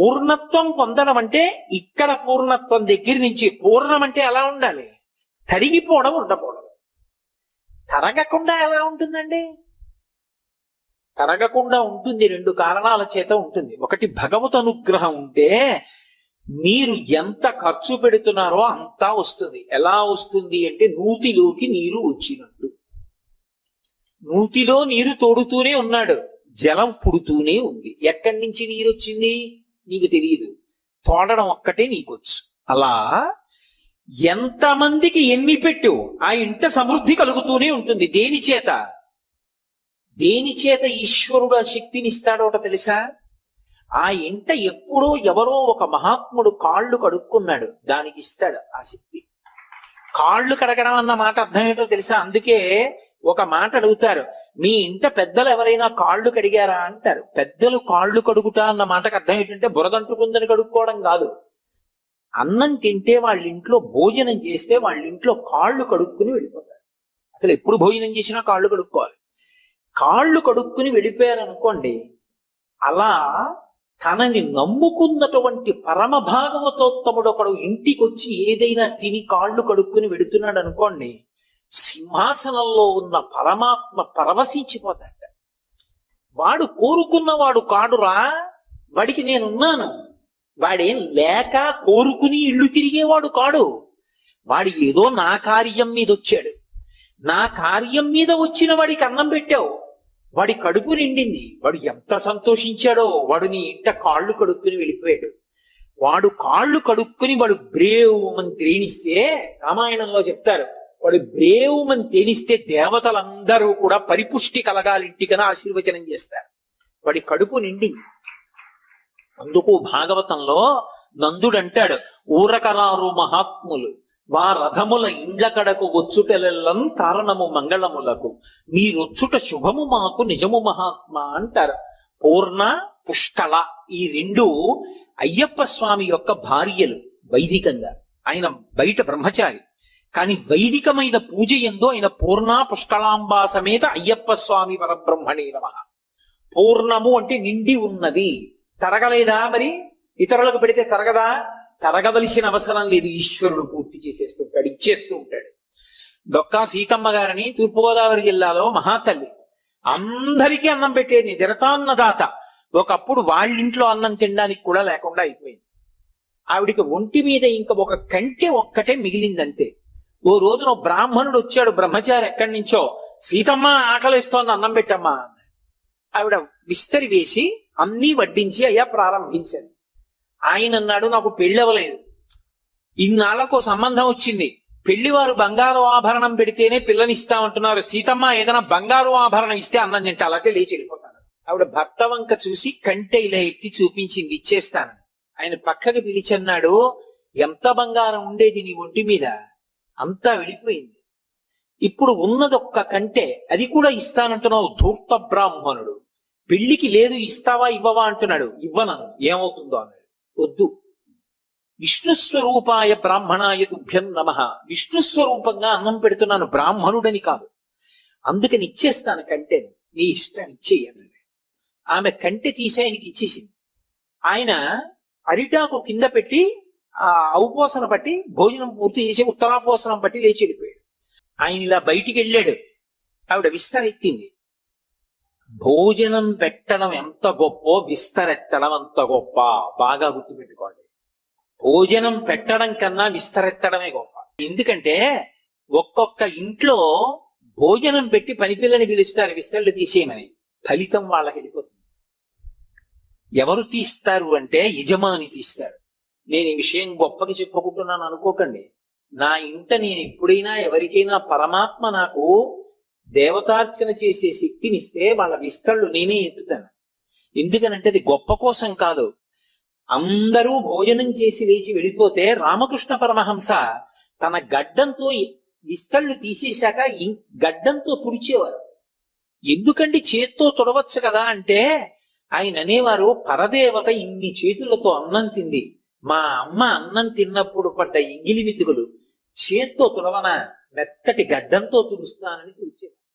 పూర్ణత్వం పొందడం అంటే ఇక్కడ పూర్ణత్వం దగ్గర నుంచి పూర్ణం అంటే ఎలా ఉండాలి? తరిగిపోవడం ఉండకూడదు తరగకుండా ఎలా ఉంటుందండి? తరగకుండా ఉంటుంది రెండు కారణాల చేత ఉంటుంది. ఒకటి భగవత్ అనుగ్రహం ఉంటే మీరు ఎంత ఖర్చు పెడుతున్నారో అంతా వస్తుంది. ఎలా వస్తుంది అంటే నూతిలోకి నీరు వచ్చినట్టు. నూతిలో నీరు తోడుతూనే ఉన్నాడు. జలం పుడుతూనే ఉంది. ఎక్కడి నుంచి నీరు వచ్చింది? నీకు తెలియదు తోడడం ఒక్కటే నీకొచ్చు. అలా ఎంతమందికి ఎన్ని పెట్టు ఆ ఇంట సమృద్ధి కలుగుతూనే ఉంటుంది. దేని చేత? దేని చేత ఈశ్వరుడు ఆ శక్తిని ఇస్తాడోట తెలుసా? ఆ ఇంట ఎప్పుడో ఎవరో ఒక మహాత్ముడు కాళ్ళు కడుక్కున్నాడు. దానికి ఇస్తాడు ఆ శక్తి. కాళ్ళు కడగడం అన్న మాట అర్థం ఏంటో తెలుసా? అందుకే ఒక మాట అడుగుతారు. మీ ఇంట పెద్దలు ఎవరైనా కాళ్ళు కడిగారా అంటారు. పెద్దలు కాళ్ళు కడుగుట అన్న మాటకు అర్థం ఏంటంటే బురదంటుకుందని కడుక్కోవడం కాదు. అన్నం తింటే వాళ్ళ ఇంట్లో భోజనం చేస్తే వాళ్ళ ఇంట్లో కాళ్ళు కడుక్కుని వెళ్ళిపోతారు. అసలు ఎప్పుడు భోజనం చేసినా కాళ్ళు కడుక్కోవాలి. కాళ్ళు కడుక్కుని వెళ్ళిపోయారు అనుకోండి అలా తనని నమ్ముకున్నటువంటి పరమ భాగవతోత్తముడు ఒకడు ఇంటికి వచ్చి ఏదైనా తిని కాళ్ళు కడుక్కుని వెడుతున్నాడు అనుకోండి సింహాసనంలో ఉన్న పరమాత్మ పరవశించిపోతాడు వాడు కోరుకున్నవాడు కాడురా వాడికి నేనున్నాను. వాడేం లేక కోరుకుని ఇళ్ళు తిరిగేవాడు కాడు. వాడు ఏదో నా కార్యం మీద వచ్చాడు. నా కార్యం మీద వచ్చిన వాడికి అన్నం పెట్టావు. వాడి కడుపు నిండింది. వాడు ఎంత సంతోషించాడో వాడు నీ ఇంట కాళ్ళు కడుక్కుని వెళ్ళిపోయాడు. వాడు కాళ్ళు కడుక్కుని వాడు బ్రేవుమని తేనిస్తే రామాయణంలో చెప్తారు. వాడు బ్రేవుమని తేనిస్తే దేవతలందరూ కూడా పరిపుష్టి కలగాలింటికన ఆశీర్వచనం చేస్తారు. వాడి కడుపు నిండింది. అందుకు భాగవతంలో నందుడంటాడు ఊరకరారు మహాత్ములు వా రథముల ఇండ్ల కడకు వచ్చుటెలెల్లం కారణము మంగళములకు. మీరొచ్చుట శుభము మాకు నిజము మహాత్మా అంటారు. పూర్ణ పుష్కళ ఈ రెండు అయ్యప్ప స్వామి యొక్క భార్యలు వైదికంగా. ఆయన బయట బ్రహ్మచారి. కానీ వైదికమైన పూజ ఎందు ఆయన పూర్ణ పుష్కళాంబా సమేత అయ్యప్ప స్వామి పరబ్రహ్మణే నమ. పూర్ణము అంటే నిండి ఉన్నది. తరగలేదా మరి? ఇతరులకు పెడితే తరగదా? తరగవలసిన అవసరం లేదు. ఈశ్వరుడు పూర్తి చేసేస్తుంటాడు ఇచ్చేస్తూ ఉంటాడు. డొక్కా సీతమ్మ గారిని తూర్పుగోదావరి జిల్లాలో మహాతల్లి. అందరికీ అన్నం పెట్టేది నిరతాన్నదాత ఒకప్పుడు వాళ్ళింట్లో అన్నం తినడానికి కూడా లేకుండా అయిపోయింది. ఆవిడికి ఒంటి మీద ఇంకా ఒక కంటే ఒక్కటే మిగిలిందంతే. ఓ రోజున బ్రాహ్మణుడు వచ్చాడు బ్రహ్మచారి ఎక్కడి నుంచో సీతమ్మ ఆకలిస్తోంది అన్నం పెట్టమ్మా ఆవిడ విస్తరి వేసి అన్నీ వడ్డించి అయ్యా ప్రారంభించాను ఆయన అన్నాడు నాకు పెళ్ళవలేదు. ఇన్నాళ్ళకు సంబంధం వచ్చింది. పెళ్ళివారు బంగారు ఆభరణం పెడితేనే పిల్లనిస్తామంటున్నారు. సీతమ్మ ఏదైనా బంగారు ఆభరణం ఇస్తే అన్నం తింటే అలాగే లేచి వెళ్ళిపోతాను. ఆవిడ భర్త వంక చూసి కంటే ఇలా ఎత్తి చూపించింది ఇచ్చేస్తాను. ఆయన పక్కకి పిలిచన్నాడు ఎంత బంగారం ఉండేది నీ ఒంటి మీద? అంతా వెళ్ళిపోయింది ఇప్పుడు ఉన్నదొక్క కంటే అది కూడా ఇస్తానంటున్నావు ధూర్త బ్రాహ్మణుడు. పెళ్ళికి లేదు ఇస్తావా ఇవ్వవా అంటున్నాడు. ఇవ్వనను. ఏమవుతుందో అన్నాడు. వద్దు. విష్ణు స్వరూపాయ బ్రాహ్మణాయ తుభ్యం నమ. విష్ణు స్వరూపంగా అన్నం పెడుతున్నాను బ్రాహ్మణుడని కాదు. అందుకని ఇచ్చేస్తాను కంటే నీ ఇష్టం ఇచ్చేయను. ఆమె కంటె తీసి ఆయనకి ఇచ్చేసింది. ఆయన అరిటాకు కింద పెట్టి ఆ ఔపోసన పట్టి భోజనం పూర్తి చేసి ఉత్తరాపోసనం పట్టి లేచి వెళ్ళిపోయాడు. ఆయన ఇలా బయటికి వెళ్ళాడు. ఆవిడ విస్తరెత్తింది భోజనం పెట్టడం ఎంత గొప్ప విస్తరెత్తడం అంత గొప్ప. బాగా గుర్తుపెట్టుకోండి. భోజనం పెట్టడం కన్నా విస్తరెత్తడమే గొప్ప. ఎందుకంటే ఒక్కొక్క ఇంట్లో భోజనం పెట్టి పనిపిల్లని పిలుస్తారు విస్తరణ తీసేయమని. ఫలితం వాళ్ళకి వెళ్ళిపోతుంది. ఎవరు తీస్తారు అంటే యజమాని తీస్తారు. నేను ఈ విషయం గొప్పగా చెప్పుకుంటున్నాను అనుకోకండి. నా ఇంట నేను ఎప్పుడైనా ఎవరికైనా పరమాత్మ నాకు దేవతార్చన చేసే శక్తినిస్తే వాళ్ళ విస్తళ్ళు నేనే ఎత్తుతాను. ఎందుకనంటే అది గొప్ప కోసం కాదు. అందరూ భోజనం చేసి లేచి వెళ్ళిపోతే రామకృష్ణ పరమహంస తన గడ్డంతో విస్తళ్ళు తీసేశాక గడ్డంతో తుడిచేవారు. ఎందుకండి చేత్తో తుడవచ్చు కదా అంటే ఆయన అనేవారు పరదేవత ఇన్ని చేతులతో అన్నం తింది. మా అమ్మ అన్నం తిన్నప్పుడు పడ్డ ఇంగిలి మితుకులు చేత్తో తుడవన మెత్తటి గడ్డంతో తుడుస్తానని పిలిచేది